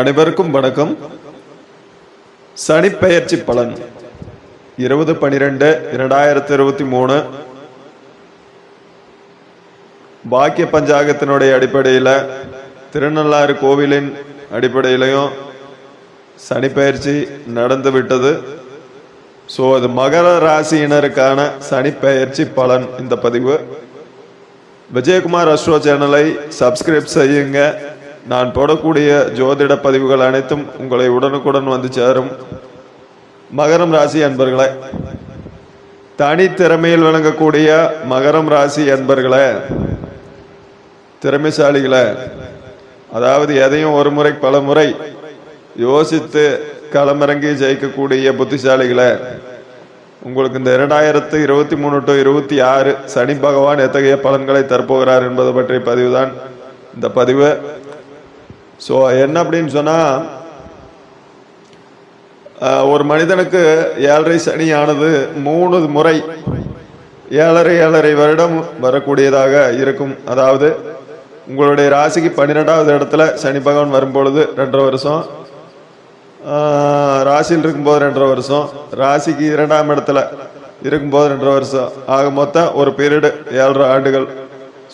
அனைவருக்கும் வணக்கம். சனிப்பெயர்ச்சி பலன். இருபது பனிரெண்டு இரண்டாயிரத்தி இருபத்தி மூணு பாக்கிய பஞ்சாங்கத்தினுடைய அடிப்படையில் திருநள்ளாறு கோவிலின் அடிப்படையிலையும் சனிப்பெயர்ச்சி நடந்து விட்டது ஸோ அது மகர ராசியினருக்கான சனிப்பெயர்ச்சி பலன் இந்த பதிவு. விஜயகுமார் அஸ்ட்ரோ சேனலை சப்ஸ்கிரைப் செய்யுங்க. நான் போடக்கூடிய ஜோதிட பதிவுகள் அனைத்தும் உங்களை உடனுக்குடன் வந்து சேரும். மகரம் ராசி அன்பர்களே தனி திறமையில் விளங்கக்கூடிய மகரம் ராசி அன்பர்களே திறமைசாலிகளே அதாவது எதையும் ஒரு முறை பல முறை யோசித்து களமிறங்கி ஜெயிக்கக்கூடிய புத்திசாலிகளே உங்களுக்கு இந்த இரண்டாயிரத்து இருபத்தி மூணு டு இருபத்தி ஆறு சனி பகவான் எத்தகைய பலன்களை தரப்போகிறார் என்பது பற்றிய பதிவு தான் இந்த பதிவு ஸோ என்ன அப்படின்னு சொன்னால் ஒரு மனிதனுக்கு ஏழரை சனியானது மூணு முறை ஏழரை ஏழரை வருடம் வரக்கூடியதாக இருக்கும். அதாவது உங்களுடைய ராசிக்கு பன்னிரெண்டாவது இடத்துல சனி பகவான் வரும்பொழுது ரெண்டரை வருஷம் ராசியில் இருக்கும்போது ரெண்டரை வருஷம் ராசிக்கு இரண்டாம் இடத்துல இருக்கும்போது ரெண்டரை வருஷம். ஆக மொத்தம் ஒரு பீரியடு ஏழரை ஆண்டுகள்.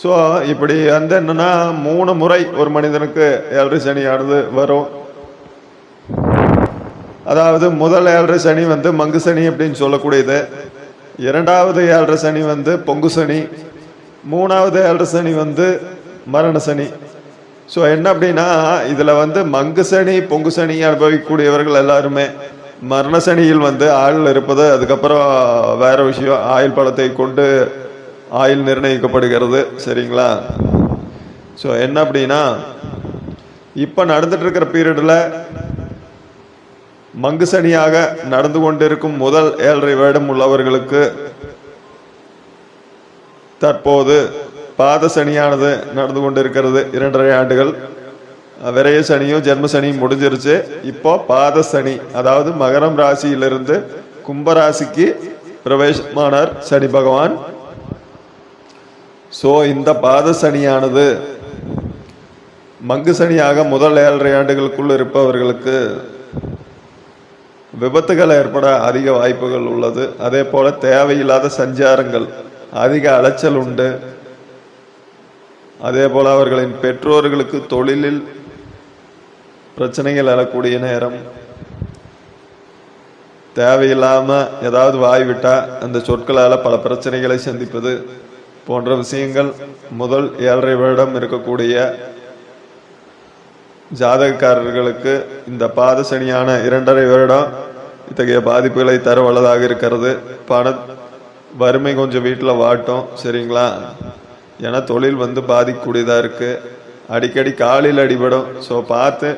ஸோ இப்படி வந்து என்னன்னா மூணு முறை ஒரு மனிதனுக்கு ஏழரை சனியானது வரும். அதாவது முதல் ஏழரை சனி வந்து மங்கு சனி அப்படின்னு சொல்லக்கூடியது. இரண்டாவது ஏழரை சனி வந்து பொங்கு சனி. மூணாவது ஏழரை சனி வந்து மரண சனி. ஸோ என்ன அப்படின்னா இதில் வந்து மங்கு சனி பொங்கு சனி அனுபவிக்கக்கூடியவர்கள் எல்லாருமே மரண சனியில் வந்து ஆயுள் இருப்பது அதுக்கப்புறம் வேற விஷயம் ஆயுள் பழத்தை கொண்டு ஆயுள் நிர்ணயிக்கப்படுகிறது சரிங்களா? ஸோ என்ன அப்படின்னா இப்போ நடந்துட்டு இருக்கிற பீரியடில் மங்கு சனியாக நடந்து கொண்டிருக்கும் முதல் ஏழரை வேடம் உள்ளவர்களுக்கு தற்போது பாத சனியானது நடந்து கொண்டிருக்கிறது இரண்டரை ஆண்டுகள். விரைய சனியும் ஜென்ம சனியும் முடிஞ்சிருச்சு. இப்போ பாத சனி அதாவது மகரம் ராசியிலிருந்து கும்பராசிக்கு பிரவேசமானார் சனி பகவான். ஸோ இந்த பாத சனியானது மங்கு சனியாக முதல் ஏழரை ஆண்டுகளுக்குள் இருப்பவர்களுக்கு விபத்துகள் ஏற்பட அதிக வாய்ப்புகள் உள்ளது. அதே போல தேவையில்லாத சஞ்சாரங்கள் அதிக அலைச்சல் உண்டு. அதே போல அவர்களின் பெற்றோர்களுக்கு தொழிலில் பிரச்சனைகள் எழக்கூடிய நேரம். தேவையில்லாமல் ஏதாவது வாய்விட்டால் அந்த சொற்களால் பல பிரச்சனைகளை சந்திப்பது. போன்ற விஷயங்கள் முதல் ஏழரை வருடம் இருக்கக்கூடிய ஜாதகக்காரர்களுக்கு இந்த பாத சனியான இரண்டரை வருடம் இத்தகைய பாதிப்புகளை தர வல்லதாக இருக்கிறது. பண வறுமை கொஞ்சம் வீட்டில் வாட்டும் சரிங்களா? ஏன்னா தொழில் வந்து பாதிக்கக்கூடியதாக இருக்குது அடிக்கடி காலில் அடிபடும். ஸோ பார்த்து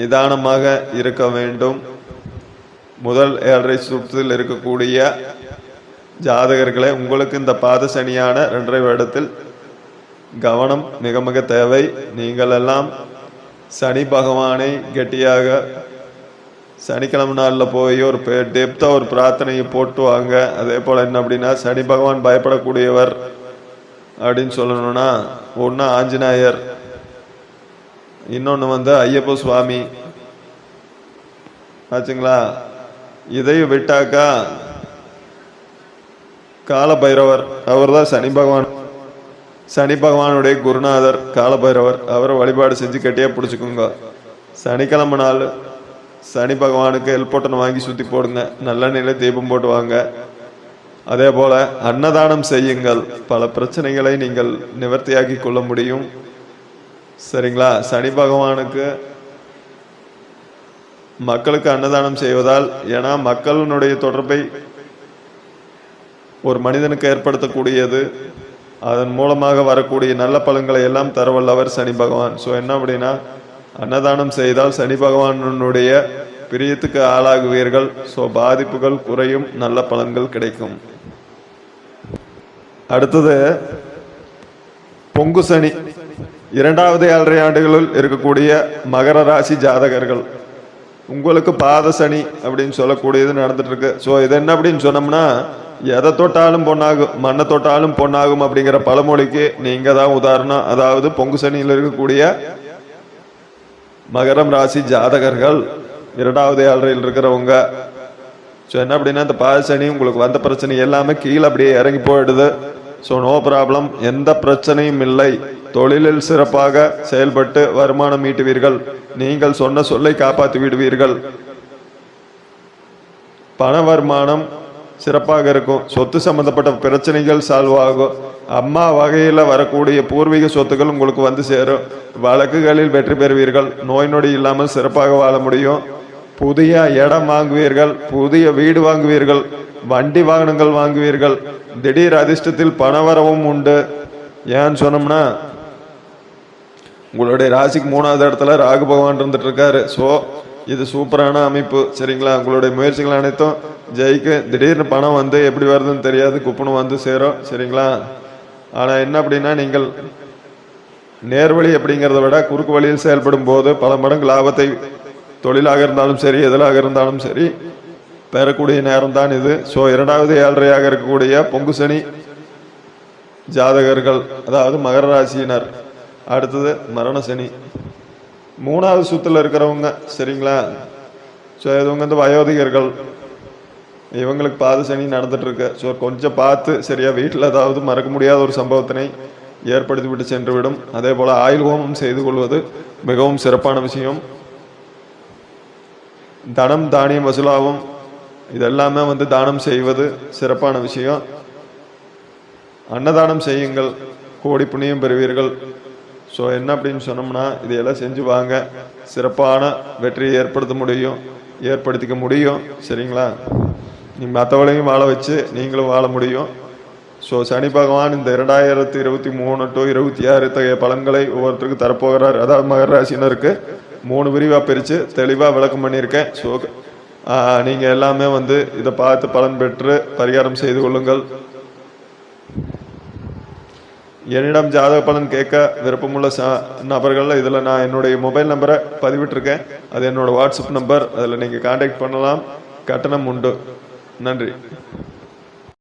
நிதானமாக இருக்க வேண்டும். முதல் ஏழரை சுற்றில் இருக்கக்கூடிய ஜாதகர்களே உங்களுக்கு இந்த பாத சனியான ரெண்டரை வருடத்தில் கவனம் மிக மிக தேவை. நீங்கள் எல்லாம் சனி பகவானை கெட்டியாக சனிக்கிழமை நாளில் போய் ஒரு டெப்த்தாக ஒரு பிரார்த்தனையை போட்டு வாங்க. அதே போல் என்ன அப்படின்னா சனி பகவான் பயப்படக்கூடியவர் அப்படின்னு சொல்லணும்னா ஒன்று ஆஞ்சநேயர் இன்னொன்று வந்து ஐயப்ப சுவாமி. ஆச்சுங்களா? இதையும் விட்டாக்கா கால பைரவர் அவர் தான் சனி பகவான். சனி பகவானுடைய குருநாதர் கால பைரவர் அவரை வழிபாடு செஞ்சு கட்டியாக பிடிச்சிக்கோங்க. சனிக்கிழமை நாள் சனி பகவானுக்கு எல்பொட்டனை வாங்கி சுற்றி போடுங்க. நல்லெண்ணெயில தீபம் போட்டு வாங்க. அதே போல் அன்னதானம் செய்யுங்கள். பல பிரச்சனைகளை நீங்கள் நிவர்த்தியாக்கி கொள்ள முடியும். சரிங்களா? சனி பகவானுக்கு மக்களுக்கு அன்னதானம் செய்வதால் ஏன்னா மக்களினுடைய தொடர்பை ஒரு மனிதனுக்கு ஏற்படுத்தக்கூடியது அதன் மூலமாக வரக்கூடிய நல்ல பலன்களை எல்லாம் தரவல்லவர் சனி பகவான். ஸோ என்ன அப்படின்னா அன்னதானம் செய்தால் சனி பகவானுடைய பிரியத்துக்கு ஆளாகுவீர்கள். ஸோ பாதிப்புகள் குறையும் நல்ல பலன்கள் கிடைக்கும். அடுத்தது பொங்கு சனி. இரண்டாவது ஏழரை ஆண்டுகளில் இருக்கக்கூடிய மகர ராசி ஜாதகர்கள். உங்களுக்கு பாத சனி அப்படின்னு சொல்லக்கூடியது நடந்துட்டு இருக்கு. ஸோ இது என்ன அப்படின்னு சொன்னோம்னா எதை தொட்டாலும் பொன்னாகும் மண்ணை தொட்டாலும் பொன்னாகும் அப்படிங்கிற பழமொழிக்கு நீங்க தான் உதாரணம். அதாவது பொங்கு சனியில் இருக்கக்கூடிய மகரம் ராசி ஜாதகர்கள் இரண்டாவது ஏழரையில் இருக்கிறவங்க. ஸோ என்ன அப்படின்னா இந்த பாதசனி உங்களுக்கு வந்த பிரச்சனை எல்லாமே கீழே அப்படியே இறங்கி போயிடுது. ஸோ நோ ப்ராப்ளம் எந்த பிரச்சனையும் இல்லை. தொழிலில் சிறப்பாக செயல்பட்டு வருமானம் ஈட்டுவீர்கள். நீங்கள் சொன்ன சொல்லை காப்பாற்றி விடுவீர்கள். பண வருமானம் சிறப்பாக இருக்கும். சொத்து சம்பந்தப்பட்ட பிரச்சனைகள் சால்வ் ஆகும். அம்மா வகையில் வரக்கூடிய பூர்வீக சொத்துக்கள் உங்களுக்கு வந்து சேரும். வழக்குகளில் வெற்றி பெறுவீர்கள். நோய் நொடி இல்லாமல் சிறப்பாக வாழ முடியும். புதிய இடம் வாங்குவீர்கள். புதிய வீடு வாங்குவீர்கள். வண்டி வாகனங்கள் வாங்குவீர்கள். திடீர் அதிர்ஷ்டத்தில் பணவரவும் உண்டு. ஏன்னு சொன்னோம்னா உங்களுடைய ராசிக்கு மூணாவது இடத்துல ராகு பகவான் இருந்துட்டு இருக்காரு. ஸோ இது சூப்பரான அமைப்பு. சரிங்களா? உங்களுடைய முயற்சிகள் அனைத்தும் ஜெயிக்கு. திடீர்னு பணம் வந்து எப்படி வருதுன்னு தெரியாது. குப்பனும் வந்து சேரும். சரிங்களா? ஆனால் என்ன அப்படின்னா நீங்கள் நேர்வழி அப்படிங்கிறத விட குறுக்கு வழியில் செயல்படும் போது பல மடங்கு லாபத்தை தொழிலாக இருந்தாலும் சரி எதிலாக இருந்தாலும் சரி பெறக்கூடிய நேரம் தான் இது. ஸோ இரண்டாவது ஏழரையாக இருக்கக்கூடிய பொங்கு சனி ஜாதகர்கள் அதாவது மகர ராசியினர். அடுத்தது மரண சனி. மூணாவது சுத்துல இருக்கிறவங்க சரிங்களா? ஸோ இவங்க வந்து வயோதிகர்கள். இவங்களுக்கு பாத சனி நடந்துட்டுருக்கு. ஸோ கொஞ்சம் பார்த்து சரியா வீட்டில் ஏதாவது மறக்க முடியாத ஒரு சம்பவத்தினை ஏற்படுத்தி விட்டு சென்று விடும் அதே போல் ஆயுள் ஹோமம் செய்து கொள்வது மிகவும் சிறப்பான விஷயம். தனம் தானியம் வசூலாகும் இதெல்லாமே வந்து தானம் செய்வது சிறப்பான விஷயம். அன்னதானம் செய்யுங்கள். கோடி புண்ணியம் பெறுவீர்கள். ஸோ என்ன அப்படின்னு சொன்னோம்னா இதையெல்லாம் செஞ்சு வாங்க. சிறப்பான வெற்றியை ஏற்படுத்த முடியும் ஏற்படுத்திக்க முடியும். சரிங்களா? நீ மற்றவளையும் வாழ வச்சு நீங்களும் வாழ முடியும். ஸோ சனி பகவான் இந்த இரண்டாயிரத்தி இருபத்தி மூணு டு இருபத்தி ஆறு இத்தகைய பலன்களை ஒவ்வொருத்தருக்கும் தரப்போகிறார். அதாவது மகர ராசினருக்கு மூணு விரிவாக பிரித்து தெளிவாக விளக்கம் பண்ணியிருக்கேன். ஸோ நீங்கள் எல்லாமே வந்து இதை பார்த்து பலன் பெற்று பரிகாரம் செய்து கொள்ளுங்கள். என்னிடம் ஜாதக பலன் கேட்க விருப்பமுள்ள ச நபர்கள் இதில் நான் என்னுடைய மொபைல் நம்பரை பதிவிட்டிருக்கேன். அது என்னோடய வாட்ஸ்அப் நம்பர். அதில் நீங்கள் காண்டாக்ட் பண்ணலாம். கட்டணம் உண்டு. நன்றி.